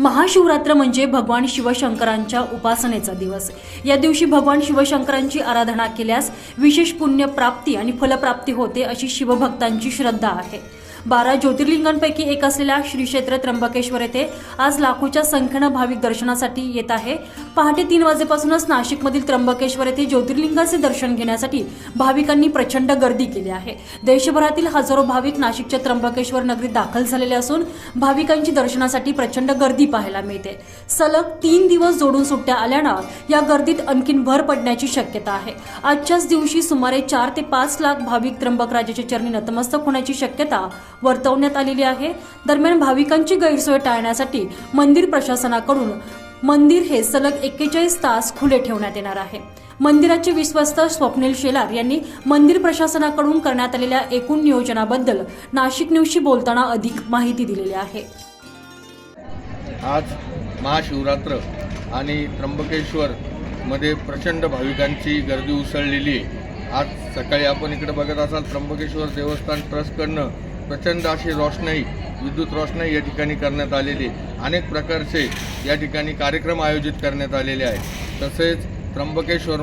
महाशिवरात्र म्हणजे भगवान शिवशंकरांच्या उपासनेचा दिवस. या दिवशी भगवान शिवशंकरांची आराधना केल्यास विशेष पुण्य प्राप्ती आणि फलप्राप्ती होते अशी शिवभक्तांची श्रद्धा आहे. बारा ज्योतिर्लिंगांपैकी एक असलेल्या श्री क्षेत्र त्र्यंबकेश्वर येथे आज लाखोच्या संख्येनं भाविक दर्शनासाठी येत आहे. पहाटे तीन वाजेपासूनच नाशिकमधील त्र्यंबकेश्वर येथे ज्योतिर्लिंगाचे दर्शन घेण्यासाठी भाविकांनी प्रचंड गर्दी केली आहे. देशभरातील हजारो भाविक नाशिकच्या त्र्यंबकेश्वर नगरीत दाखल झालेले असून भाविकांची दर्शनासाठी प्रचंड गर्दी पाहायला मिळते. सलग तीन दिवस जोडून सुट्ट्या आल्यानं या गर्दीत आणखीन भर पडण्याची शक्यता आहे. आजच्याच दिवशी सुमारे चार ते पाच लाख भाविक त्र्यंबकराजाच्या चरणी नतमस्तक होण्याची शक्यता वर्तवण्यात आलेली आहे. दरम्यान भाविकांची गैरसोय टाळण्यासाठी मंदिर प्रशासनाकडून मंदिर हे सलग एक्केचाळीस तास खुले ठेवण्यात येणार आहे. मंदिराचे विश्वस्त स्वप्नील शेलार यांनी मंदिर प्रशासनाकडून करण्यात आलेल्या एकूण नियोजनाबद्दल नाशिक न्यूजशी बोलताना अधिक माहिती दिलेली आहे. आज महाशिवरात्र आणि त्र्यंबकेश्वर मध्ये प्रचंड भाविकांची गर्दी उसळलेली आहे. आज सकाळी आपण इकडे बघत असाल त्र्यंबकेश्वर देवस्थान ट्रस्टकडनं प्रचंड अशी रोषणाई विद्युत रोषणाई या ठिकाणी करण्यात आलेली. आहे. अनेक प्रकारचे या ठिकाणी कार्यक्रम आयोजित करण्यात आलेले आहेत. तसेच त्र्यंबकेश्वर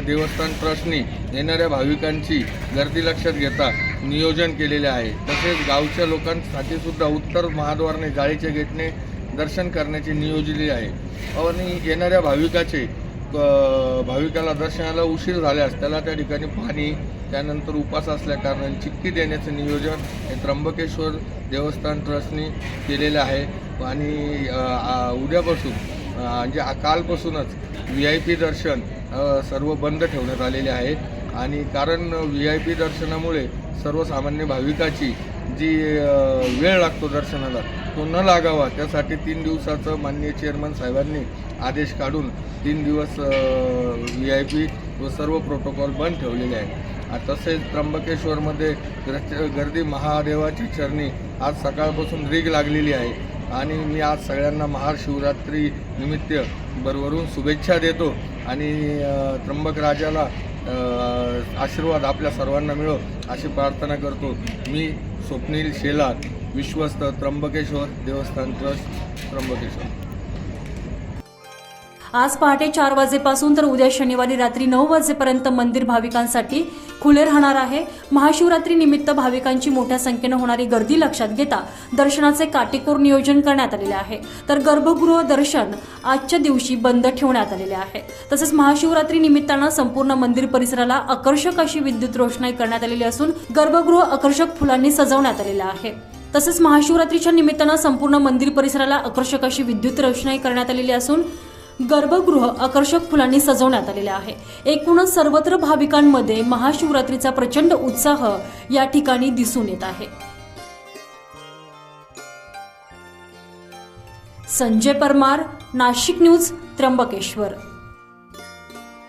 देवस्थान ट्रस्टनी येणाऱ्या भाविकांची गर्दी लक्षात घेता नियोजन केलेले आहे. तसेच गावच्या लोकांसाठी सुद्धा उत्तर महाद्वारने जाळीच्या गेटने दर्शन करण्याचे नियोजले आहे. आणि येणाऱ्या भाविकाचे भाविकाला दर्शनाला उशीर झाल्यास त्याला त्या ठिकाणी पाणी त्यानंतर उपास असल्या कारणाने चिक्की देण्याचं नियोजन हे त्र्यंबकेश्वर देवस्थान ट्रस्टनी केलेलं आहे. आणि उद्यापासून म्हणजे कालपासूनच व्ही आय पी दर्शन सर्व बंद ठेवण्यात आलेले आहे. आणि कारण व्ही आय पी दर्शनामुळे सर्वसामान्य भाविकाची जी वेळ लागतो दर्शनाला तो न लागावा त्यासाठी तीन दिवसाचं माननीय चेअरमन साहेबांनी आदेश काढून तीन दिवस व्ही आय पी व सर्व प्रोटोकॉल बंद ठेवलेले आहे तसेच त्र्यंबकेश्वरमध्ये गर्दी महादेवाची चरणी आज सकाळपासून रीग लागलेली आहे. आणि मी आज सगळ्यांना महाशिवरात्री निमित्त भरभरून शुभेच्छा देतो. आणि त्र्यंबक राजाला आशीर्वाद आपल्या सर्वांना मिळो अशी प्रार्थना करतो. मी स्वप्नील शेलार विश्वस्त त्र्यंबकेश्वर देवस्थान ट्रस्ट त्र्यंबकेश्वर. आज पहाटे चार वाजेपासून तर उद्या शनिवारी रात्री नऊ वाजेपर्यंत मंदिर भाविकांसाठी खुले राहणार आहे. महाशिवरात्री निमित्त भाविकांची मोठ्या संख्येनं होणारी गर्दी लक्षात घेता दर्शनाचे काटेकोर नियोजन करण्यात आलेले आहे. तर गर्भगृह दर्शन आजच्या दिवशी बंद ठेवण्यात आलेले आहे. तसेच महाशिवरात्री निमित्तानं संपूर्ण मंदिर परिसराला आकर्षक अशी विद्युत रोषणाई करण्यात आलेली असून गर्भगृह आकर्षक फुलांनी सजवण्यात आलेलं आहे. तसेच महाशिवरात्रीच्या निमित्तानं संपूर्ण मंदिर परिसराला आकर्षक अशी विद्युत रोषणाई करण्यात आलेली असून गर्भगृह आकर्षक फुलांनी सजवण्यात आलेले आहे. एकूणच सर्वत्र भाविकांमध्ये महाशिवरात्रीचा प्रचंड उत्साह या ठिकाणी दिसून येत आहे. संजय परमार नाशिक न्यूज त्र्यंबकेश्वर.